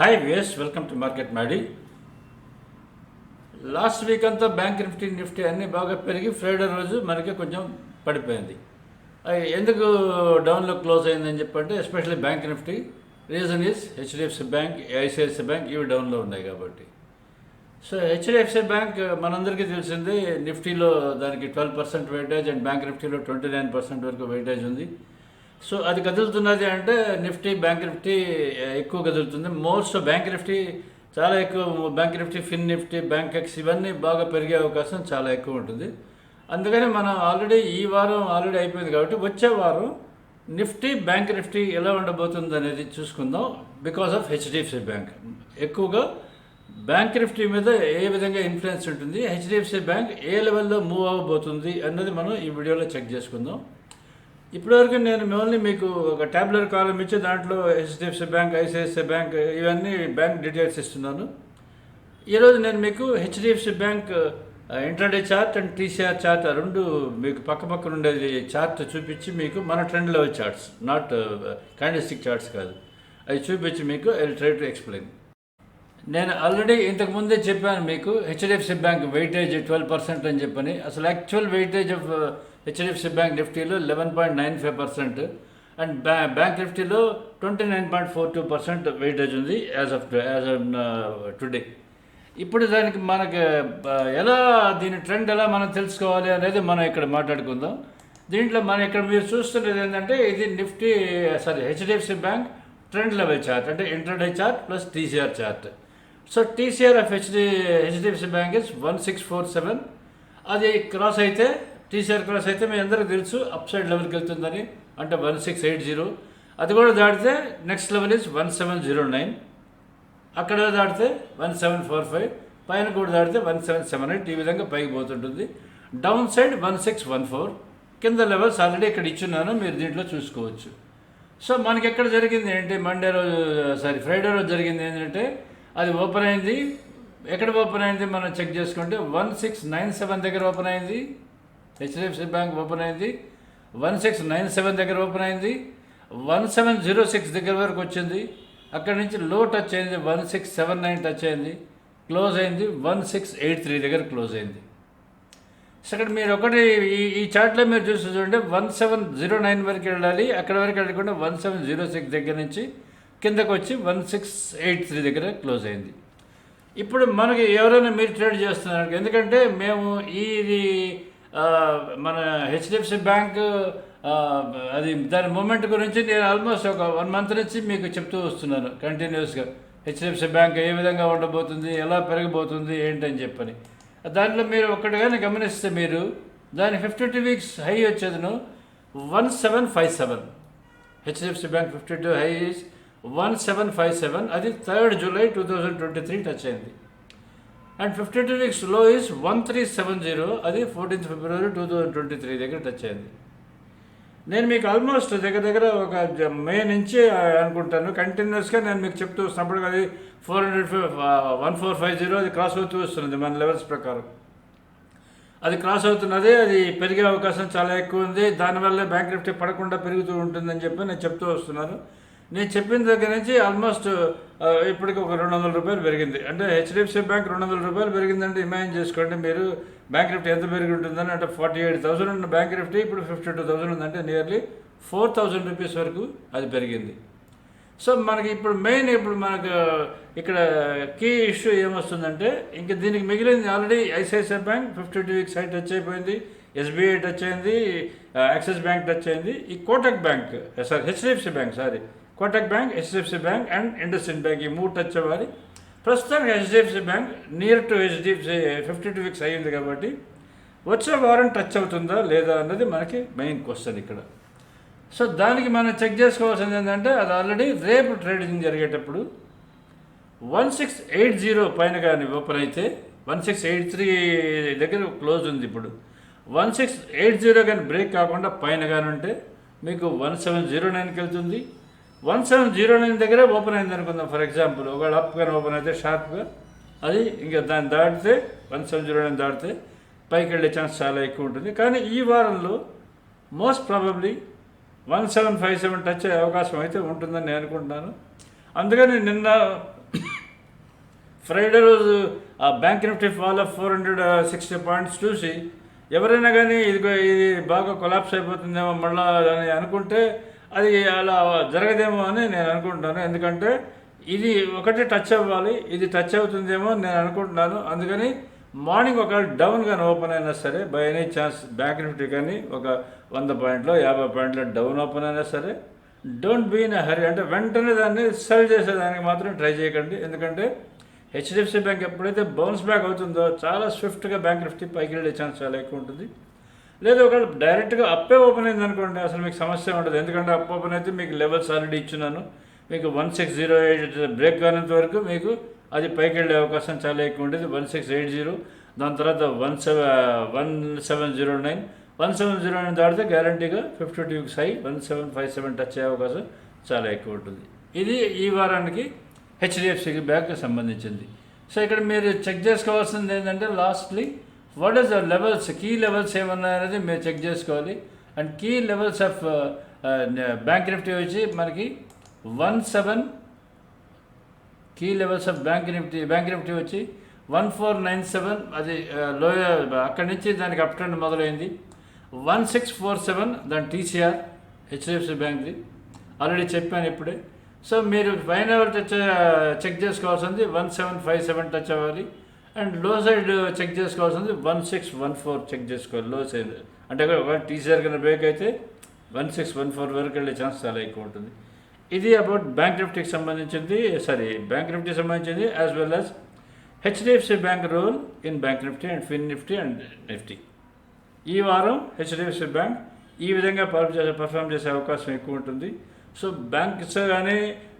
Hi viewers welcome to market Maddy last week అంతా bank Nifty Nifty అన్నీ బాగా పెరిగి ఫ్రైడే రోజు మనకి కొంచెం పడిపోయింది. ఎందుకు డౌన్లో క్లోజ్ అయిందని చెప్పంటే especially bank Nifty reason is HDFC bank ICICI bank ఇవి డౌన్లో ఉన్నాయి కాబట్టి. సో హెచ్డిఎఫ్సి బ్యాంక్ మనందరికీ తెలిసిందే నిఫ్టీలో దానికి twelve percent weightage and bank నిఫ్టీలో ట్వంటీ నైన్ పర్సెంట్ వరకు వెయిటేజ్ ఉంది. సో అది కదులుతున్నది అంటే నిఫ్టీ బ్యాంక్ నిఫ్టీ ఎక్కువ కదులుతుంది. మోస్ట్ బ్యాంక్ నిఫ్టీ చాలా ఎక్కువ bank Nifty fin Nifty Bankex ఇవన్నీ బాగా పెరిగే అవకాశం చాలా ఎక్కువ ఉంటుంది. అందుకని మనం ఆల్రెడీ ఈ వారం ఆల్రెడీ అయిపోయింది కాబట్టి వచ్చే వారం నిఫ్టీ బ్యాంక్ నిఫ్టీ ఎలా ఉండబోతుంది అనేది చూసుకుందాం. బికాస్ ఆఫ్ హెచ్డిఎఫ్సి బ్యాంక్ ఎక్కువగా బ్యాంక్ నిఫ్టీ మీద ఏ విధంగా ఇన్ఫ్లుయెన్స్ ఉంటుంది? హెచ్డిఎఫ్సి బ్యాంక్ ఏ లెవెల్లో మూవ్ అవ్వబోతుంది అన్నది మనం ఈ వీడియోలో చెక్ చేసుకుందాం. ఇప్పటివరకు నేను మిమ్మల్ని మీకు ఒక ట్యాబ్లెట్ కాలం ఇచ్చి దాంట్లో హెచ్డిఎఫ్సి బ్యాంక్ ఐసిఐసిఐ బ్యాంక్ ఇవన్నీ బ్యాంక్ డీటెయిల్స్ ఇస్తున్నాను. ఈరోజు నేను మీకు HDFC bank intraday chart and TCR chart ఆ రెండు మీకు పక్క పక్కన ఉండేది చార్ట్ చూపించి మీకు మన trend level charts not candlestick charts కాదు. అవి చూపించి మీకు ఐ ట్రై టు ఎక్స్ప్లెయిన్ నేను ఆల్రెడీ ఇంతకుముందే చెప్పాను మీకు HDFC bank weightage twelve percent అని చెప్పని. అసలు actual weightage of HDFC bank నిఫ్టీలో eleven point nine five percent and బ్యా బ్యాంక్ నిఫ్టీలో twenty nine point four two percent weightage ఉంది as of as of today ఇప్పుడు దానికి మనకి uh, ఎలా దీని ట్రెండ్ ఎలా మనం తెలుసుకోవాలి అనేది మనం ఇక్కడ మాట్లాడుకుందాం. దీంట్లో మనం ఇక్కడ మీరు చూస్తున్నది ఏంటంటే ఇది Nifty sorry HDFC bank trend level chart అంటే intraday chart plus TCR chart so TCR of HD HDFC bank is one six four seven అది క్రాస్ అయితే టీసీఆర్ క్రాస్ అయితే మీ అందరికీ తెలుసు అప్ సైడ్ లెవెల్కి వెళ్తుందని. అంటే వన్ సిక్స్ ఎయిట్ జీరో అది కూడా దాటితే next level is one seven zero nine అక్కడ దాటితే వన్ సెవెన్ ఫోర్ ఫైవ్ పైన కూడా దాటితే వన్ సెవెన్ సెవెన్ ఎయిట్ ఈ విధంగా పైకి పోతుంటుంది. Down side one six one four కింద లెవెల్స్ ఆల్రెడీ ఇక్కడ ఇచ్చున్నాను. మీరు దీంట్లో చూసుకోవచ్చు. సో మనకి ఎక్కడ జరిగింది ఏంటి? మండే రోజు సారీ ఫ్రైడే రోజు జరిగింది ఏంటంటే అది ఓపెన్ అయింది. ఎక్కడ ఓపెన్ అయింది మనం చెక్ చేసుకుంటే వన్ సిక్స్ నైన్ సెవెన్ దగ్గర ఓపెన్ అయింది. హెచ్డిఎఫ్సి బ్యాంక్ ఓపెన్ అయింది. వన్ సిక్స్ నైన్ సెవెన్ దగ్గర ఓపెన్ అయింది. వన్ సెవెన్ జీరో సిక్స్ దగ్గర వరకు వచ్చింది. అక్కడి నుంచి లో టచ్ అయింది. One six seven nine touch అయింది. క్లోజ్ అయింది. వన్ సిక్స్ ఎయిట్ త్రీ దగ్గర క్లోజ్ అయింది. సో అక్కడ మీరు ఒకటి ఈ ఈ చార్ట్లో మీరు చూసి చూడండి వన్ సెవెన్ జీరో నైన్ వరకు వెళ్ళాలి. అక్కడ వరకు వెళ్ళకుండా వన్ సెవెన్ జీరో సిక్స్ దగ్గర నుంచి కిందకు వచ్చి వన్ సిక్స్ ఎయిట్ త్రీ దగ్గర క్లోజ్ అయింది. ఇప్పుడు మనకి ఎవరైనా మీరు ట్రేడ్ చేస్తున్నారు. ఎందుకంటే మేము ఇది, మన హెచ్డిఎఫ్సి బ్యాంక్ అది దాని మూమెంట్ గురించి నేను ఆల్మోస్ట్ ఒక వన్ మంత్ నుంచి మీకు చెప్తూ వస్తున్నాను కంటిన్యూస్గా. హెచ్డిఎఫ్సి బ్యాంక్ ఏ విధంగా ఉండబోతుంది ఎలా పెరగబోతుంది ఏంటని చెప్పని. దాంట్లో మీరు ఒక్కటిగానే గమనిస్తే మీరు దాని fifty two weeks high వచ్చేదను one seven five seven. HDFC bank fifty two high one seven five seven అది third July two thousand twenty three touch అయింది. And fifty two వీక్స్లో is one three seven zero అది fourteenth February two thousand twenty three దగ్గర touch అయింది. నేను మీకు almost దగ్గర దగ్గర ఒక మే నుంచి అనుకుంటాను. కంటిన్యూస్గా నేను మీకు చెప్తూ వస్తున్నప్పుడు అది four hundred one four five zero అది క్రాస్ అవుతూ వస్తున్నది మన లెవెల్స్ ప్రకారం. అది క్రాస్ అవుతున్నది అది పెరిగే అవకాశం చాలా ఎక్కువ ఉంది. దానివల్ల బ్యాంక్ నిఫ్టీ పడకుండా పెరుగుతూ ఉంటుందని చెప్పి నేను చెప్తూ వస్తున్నాను. నేను చెప్పిన దగ్గర నుంచి ఆల్మోస్ట్ ఇప్పటికి ఒక రెండు వందల రూపాయలు పెరిగింది. అంటే హెచ్డిఎఫ్సి బ్యాంక్ రెండు వందల రూపాయలు పెరిగిందంటే ఇమాజిన్ చేసుకోండి మీరు బ్యాంక్ నిఫ్టీ ఎంత పెరిగి ఉంటుందని అంటే ఫార్టీ ఎయిట్ థౌసండ్ ఉన్న బ్యాంక్ నిఫ్టీ ఇప్పుడు ఫిఫ్టీ టూ థౌసండ్ ఉందంటే నియర్లీ ఫోర్ థౌసండ్ రూపీస్ వరకు అది పెరిగింది. సో మనకి ఇప్పుడు మెయిన్ ఇప్పుడు మనకు ఇక్కడ కీ ఇష్యూ ఏమొస్తుందంటే ఇంకా దీనికి మిగిలింది already ICICI bank fifty two weeks height touch అయిపోయింది ఎస్బీఐ టచ్ అయింది యాక్సిస్ బ్యాంక్ టచ్ అయింది ఈ Kotak bank sorry HDFC bank sorry Kotak bank HDFC bank and IndusInd bank ఈ మూడు టచ్ అవ్వాలి ప్రస్తుతానికి HDFC bank near to HDFC fifty two weeks అయ్యింది కాబట్టి వచ్చే వారం టచ్ అవుతుందా లేదా అన్నది మనకి మెయిన్ క్వశ్చన్ ఇక్కడ. సో దానికి మనం చెక్ చేసుకోవాల్సింది ఏంటంటే అది ఆల్రెడీ రేపు ట్రేడింగ్ జరిగేటప్పుడు వన్ సిక్స్ ఎయిట్ జీరో పైన కానీ ఓపెన్ అయితే వన్ సిక్స్ ఎయిట్ త్రీ దగ్గర క్లోజ్ ఉంది ఇప్పుడు. వన్ సిక్స్ ఎయిట్ జీరో కానీ బ్రేక్ కాకుండా పైన కానీ ఉంటే మీకు వన్ సెవెన్ జీరో నైన్కి వెళ్తుంది. వన్ సెవెన్ జీరో నైన్ దగ్గరే ఓపెన్ అయింది అనుకుందాం. ఫర్ ఎగ్జాంపుల్ ఒకవేళ అప్ కానీ ఓపెన్ అయితే షార్ప్గా అది ఇంకా దాన్ని దాటితే వన్ సెవెన్ జీరో నైన్ దాటితే పైకి వెళ్ళే ఛాన్స్ చాలా ఎక్కువ ఉంటుంది. కానీ ఈ వారంలో most probably one seven five seven touch అయ్యే అవకాశం అయితే ఉంటుందని నేను అనుకుంటున్నాను. అందుకని నిన్న ఫ్రైడే రోజు ఆ bank Nifty fall of four hundred sixty points చూసి ఎవరైనా కానీ ఇది ఇది బాగా కొలాప్స్ అయిపోతుందేమో మళ్ళీ అని అనుకుంటే అది అలా జరగదేమో అని నేను అనుకుంటున్నాను ఎందుకంటే ఇది ఒకటి టచ్ అవ్వాలి ఇది టచ్ అవుతుందేమో అని నేను అనుకుంటున్నాను. అందుకని మార్నింగ్ ఒక డౌన్ కానీ ఓపెన్ అయినా సరే by any chance bank Nifty కానీ ఒక వంద పాయింట్లో యాభై పాయింట్లో డౌన్ ఓపెన్ అయినా సరే డోంట్ బీ ఇన్ హరీ అంటే వెంటనే దాన్ని సెల్ చేసేదానికి మాత్రం ట్రై చేయకండి. ఎందుకంటే హెచ్డిఎఫ్సి బ్యాంక్ ఎప్పుడైతే బౌన్స్ బ్యాక్ అవుతుందో చాలా స్విఫ్ట్గా బ్యాంక్ నిఫ్టీ పైకి వెళ్ళే ఛాన్స్ చాలా ఎక్కువ ఉంటుంది. లేదు ఒకవేళ డైరెక్ట్గా అప్పే ఓపెన్ అయింది అనుకోండి అసలు మీకు సమస్య ఉండదు. ఎందుకంటే అప్ ఓపెన్ అయితే మీకు లెవెల్స్ ఆల్రెడీ ఇచ్చున్నాను. మీకు one six zero eight break కానంత వరకు మీకు అది పైకి వెళ్ళే అవకాశం చాలా ఎక్కువ ఉంటుంది వన్ సిక్స్ ఎయిట్ జీరో దాని తర్వాత one seven one seven zero nine one seven zero nine దాటితే గ్యారంటీగా fifty two high one seven five seven touch అయ్యే అవకాశం చాలా ఎక్కువ ఉంటుంది. ఇది ఈ వారానికి హెచ్డిఎఫ్సికి బ్యాంక్ సంబంధించింది. సో ఇక్కడ మీరు చెక్ చేసుకోవాల్సింది ఏంటంటే lastly what is the levels key levels ఏమన్నాయనేది మీరు చెక్ చేసుకోవాలి. And key levels of bank Nifty వచ్చి మనకి one seven key levels of bank Nifty bank Nifty వచ్చి వన్ ఫోర్ నైన్ సెవెన్ అది లోయ అక్కడి నుంచి దానికి అప్ ట్రెండ్ మొదలైంది. వన్ సిక్స్ ఫోర్ సెవెన్ దాని టీసీఆర్ హెచ్డిఎఫ్సి బ్యాంక్ది ఆల్రెడీ చెప్పాను ఇప్పుడే. సో మీరు పైన టచ్ చెక్ చేసుకోవాల్సింది. One seven five seven touch అవ్వాలి. అండ్లో సైడ్ చెక్ చేసుకోవాల్సింది one six one four check చేసుకోవాలి లో సైడ్. అంటే ఒక టీసీఆర్ కింద బ్రేక్ అయితే వన్ సిక్స్ వన్ ఫోర్ వరకు వెళ్ళే ఛాన్స్ చాలా ఎక్కువ ఉంటుంది. ఇది అబౌట్ బ్యాంక్ నిఫ్టీకి సంబంధించింది సారీ బ్యాంక్ నిఫ్టీకి సంబంధించింది as well as HDFC bank role in bank Nifty and fin Nifty and Nifty ఈ వారం హెచ్డిఎఫ్సి బ్యాంక్ ఈ విధంగా పర్ఫామ్ చేసే పర్ఫామ్ చేసే అవకాశం ఎక్కువ ఉంటుంది. సో బ్యాంక్ కానీ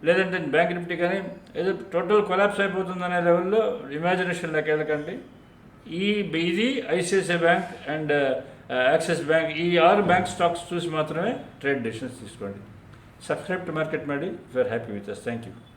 లేదంటే బ్యాంక్ నిఫ్టీ కానీ ఏదో టోటల్ కొలాప్స్ అయిపోతుందనే లెవెల్లో ఇమాజినేషన్ లెక్క వెళ్ళకండి ఈ ఇది ICICI bank and Axis bank ఈ ఆరు బ్యాంక్ స్టాక్స్ చూసి మాత్రమే ట్రేడ్ డెసిషన్స్ తీసుకోండి. Subscribe to market Maddy we are happy with us thank you